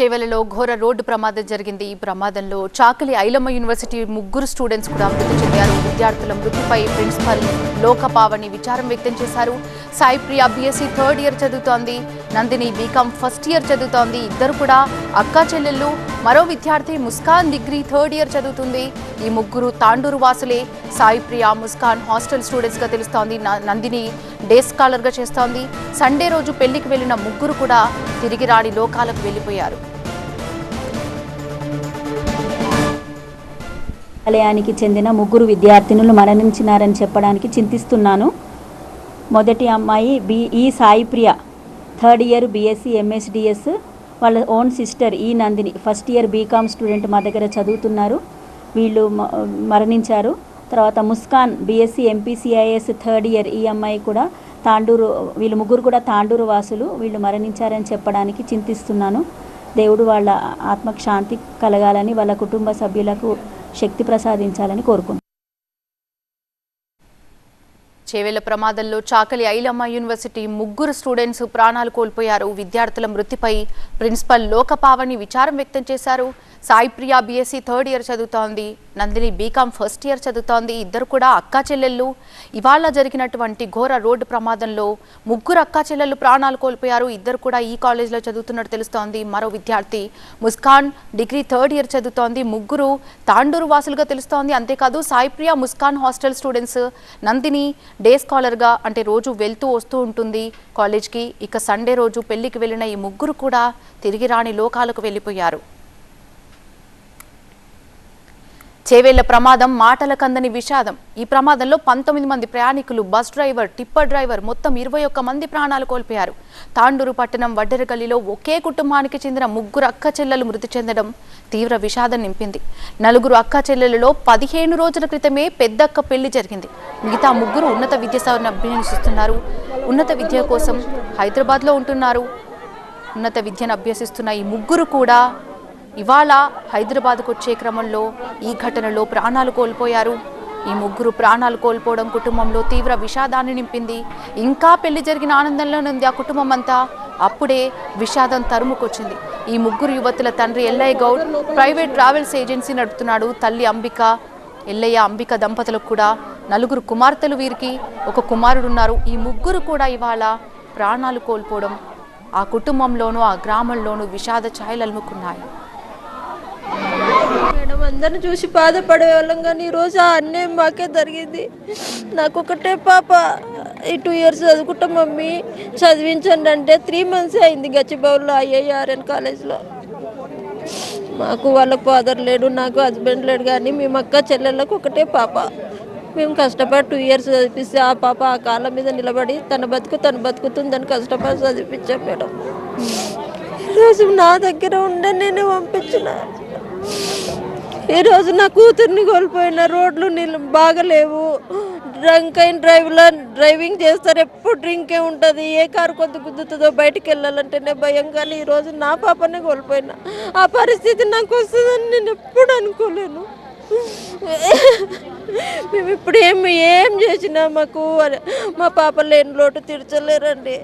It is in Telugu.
చేవెలలో ఘోర రోడ్డు ప్రమాదం జరిగింది. ఈ ప్రమాదంలో చాకలి ఐలమ్మ యూనివర్సిటీ ముగ్గురు స్టూడెంట్స్ కూడా మృతి చెందారు. విద్యార్థుల మృతిపై ప్రిన్సిపల్ లోకపావని విచారం వ్యక్తం చేశారు. Sai Priya BSc third year చదువుతోంది. నందిని బీకామ్ ఫస్ట్ ఇయర్ చదువుతోంది. ఇద్దరు కూడా అక్కా చెల్లెళ్ళు. మరో విద్యార్థి ముస్కాన్ డిగ్రీ థర్డ్ ఇయర్ చదువుతుంది. ఈ ముగ్గురు తాండూరు వాసులే. సాయి ప్రియ ముస్కాన్ హాస్టల్ స్టూడెంట్స్గా తెలుస్తోంది. న- నందిని డే స్కాలర్గా చేస్తోంది. సండే రోజు పెళ్ళికి వెళ్ళిన ముగ్గురు కూడా తిరిగి రాని లోకాలకు వెళ్ళిపోయారు. ఆలయానికి చెందిన ముగ్గురు విద్యార్థినులు మరణించినారని చెప్పడానికి చింతిస్తున్నాను. మొదటి అమ్మాయి బి ఈ Saipriya. Third year BSc MSDS వాళ్ళ ఓన్ సిస్టర్ ఈ Nandini. First year BCom student మా దగ్గర చదువుతున్నారు. వీళ్ళు మ- మరణించారు. తర్వాత Muskan BSc MPCIS third year ఈ అమ్మాయి కూడా తాండూరు వీళ్ళు ముగ్గురు కూడా తాండూరు వాసులు. వీళ్ళు మరణించారని చెప్పడానికి చింతిస్తున్నాను. దేవుడు వాళ్ళ ఆత్మకు శాంతి కలగాలని వాళ్ళ కుటుంబ సభ్యులకు శక్తి ప్రసాదించాలని కోరుకుంటున్నాను. చేవేళ్ళ ప్రమాదంలో చాకలి ఐలమ్మ యూనివర్సిటీ ముగ్గురు స్టూడెంట్స్ ప్రాణాలు కోల్పోయారు. విద్యార్థుల మృతిపై ప్రిన్సిపల్ లోకపావని విచారం వ్యక్తం చేశారు. Sai Priya BSc third year చదువుతోంది. నందిని బీకామ్ ఫస్ట్ ఇయర్ చదువుతోంది. ఇద్దరు కూడా అక్కా చెల్లెళ్ళు. ఇవాళ జరిగినటువంటి ఘోర రోడ్డు ప్రమాదంలో ముగ్గురు అక్కా చెల్లెళ్ళు ప్రాణాలు కోల్పోయారు. ఇద్దరు కూడా ఈ కాలేజ్లో చదువుతున్నట్టు తెలుస్తోంది. మరో విద్యార్థి ముస్కాన్ డిగ్రీ థర్డ్ ఇయర్ చదువుతోంది. ముగ్గురు తాండూరు వాసులుగా తెలుస్తోంది. అంతేకాదు Sai Priya Muskan hostel students Nandini day స్కాలర్గా అంటే రోజు వెళ్తూ వస్తూ ఉంటుంది కాలేజ్కి. ఇక సండే రోజు పెళ్ళికి వెళ్ళిన ఈ ముగ్గురు కూడా తిరిగి రాని లోకాలకు వెళ్ళిపోయారు. చేవేళ్ళ ప్రమాదం మాటల కందని విషాదం. ఈ ప్రమాదంలో పంతొమ్మిది మంది ప్రయాణికులు బస్ డ్రైవర్ టిప్పర్ డ్రైవర్ మొత్తం ఇరవై ఒక్క మంది ప్రాణాలు కోల్పోయారు. తాండూరు పట్టణం వడ్డెరగల్లిలో ఒకే కుటుంబానికి చెందిన ముగ్గురు అక్క చెల్లెలు మృతి చెందడం తీవ్ర విషాదం నింపింది. నలుగురు అక్క చెల్లెలలో పదిహేను రోజుల క్రితమే పెద్దక్క పెళ్ళి జరిగింది. మిగతా ముగ్గురు ఉన్నత విద్యాసాన్ని అభ్యసిస్తున్నారు. ఉన్నత విద్య కోసం హైదరాబాద్లో ఉంటున్నారు. ఉన్నత విద్యను అభ్యసిస్తున్న ఈ ముగ్గురు కూడా ఇవాళ హైదరాబాద్కు వచ్చే క్రమంలో ఈ ఘటనలో ప్రాణాలు కోల్పోయారు. ఈ ముగ్గురు ప్రాణాలు కోల్పోవడం కుటుంబంలో తీవ్ర విషాదాన్ని నింపింది. ఇంకా పెళ్ళి జరిగిన ఆనందంలోనే ఉంది ఆ కుటుంబం అంతా అప్పుడే విషాదం తరుముకొచ్చింది. ఈ ముగ్గురు యువతుల తండ్రి Ellaiah Goud private travels agency నడుపుతున్నాడు. తల్లి అంబిక ఎల్లయ్య అంబిక దంపతులకు కూడా నలుగురు కుమార్తెలు వీరికి ఒక కుమారుడు ఉన్నారు ఈ ముగ్గురు కూడా ఇవాళ ప్రాణాలు కోల్పోవడం ఆ కుటుంబంలోనూ ఆ గ్రామంలోనూ విషాద ఛాయలు అలుముకున్నాయి అందరిని చూసి బాధపడే వాళ్ళం కానీ ఈరోజు ఆ అన్యాయం మాకే జరిగింది. నాకు ఒకటే పాప ఈ టూ ఇయర్స్ చదువుకుంటా మమ్మీ. చదివించండి అంటే త్రీ మంత్స్ అయింది గచ్చిబౌల్లో ఐఐఆర్ఎన్ కాలేజ్లో. మాకు వాళ్ళకు ఫాదర్ లేడు నాకు హస్బెండ్ లేడు కానీ మేము అక్క చెల్లెళ్ళకు ఒకటే పాప. మేము కష్టపడి టూ ఇయర్స్ చదివిస్తే ఆ పాప ఆ కాళ్ళ మీద నిలబడి తన బతుకు తను బతుకుతుందని కష్టపడి చదివించాం మేడం. ఈరోజు నా దగ్గర ఉండే నేనే పంపించిన. ఈరోజు నా కూతుర్ని కోల్పోయిన రోడ్లు నీళ్ళు బాగలేవు. డ్రంక్ అయిన డ్రైవ్లో డ్రైవింగ్ చేస్తారు. ఎప్పుడు డ్రింకే ఉంటుంది? ఏ కారు కొద్ది గుద్దుతుందో బయటికి వెళ్ళాలంటేనే భయం. కానీ ఈరోజు నా పాపనే కోల్పోయినా. ఆ పరిస్థితి నాకు వస్తుందని నేను ఎప్పుడు అనుకోలేను. మేము ఇప్పుడు ఏం ఏం చేసినా మాకు మా పాప లేని లోటు తీర్చలేరండి.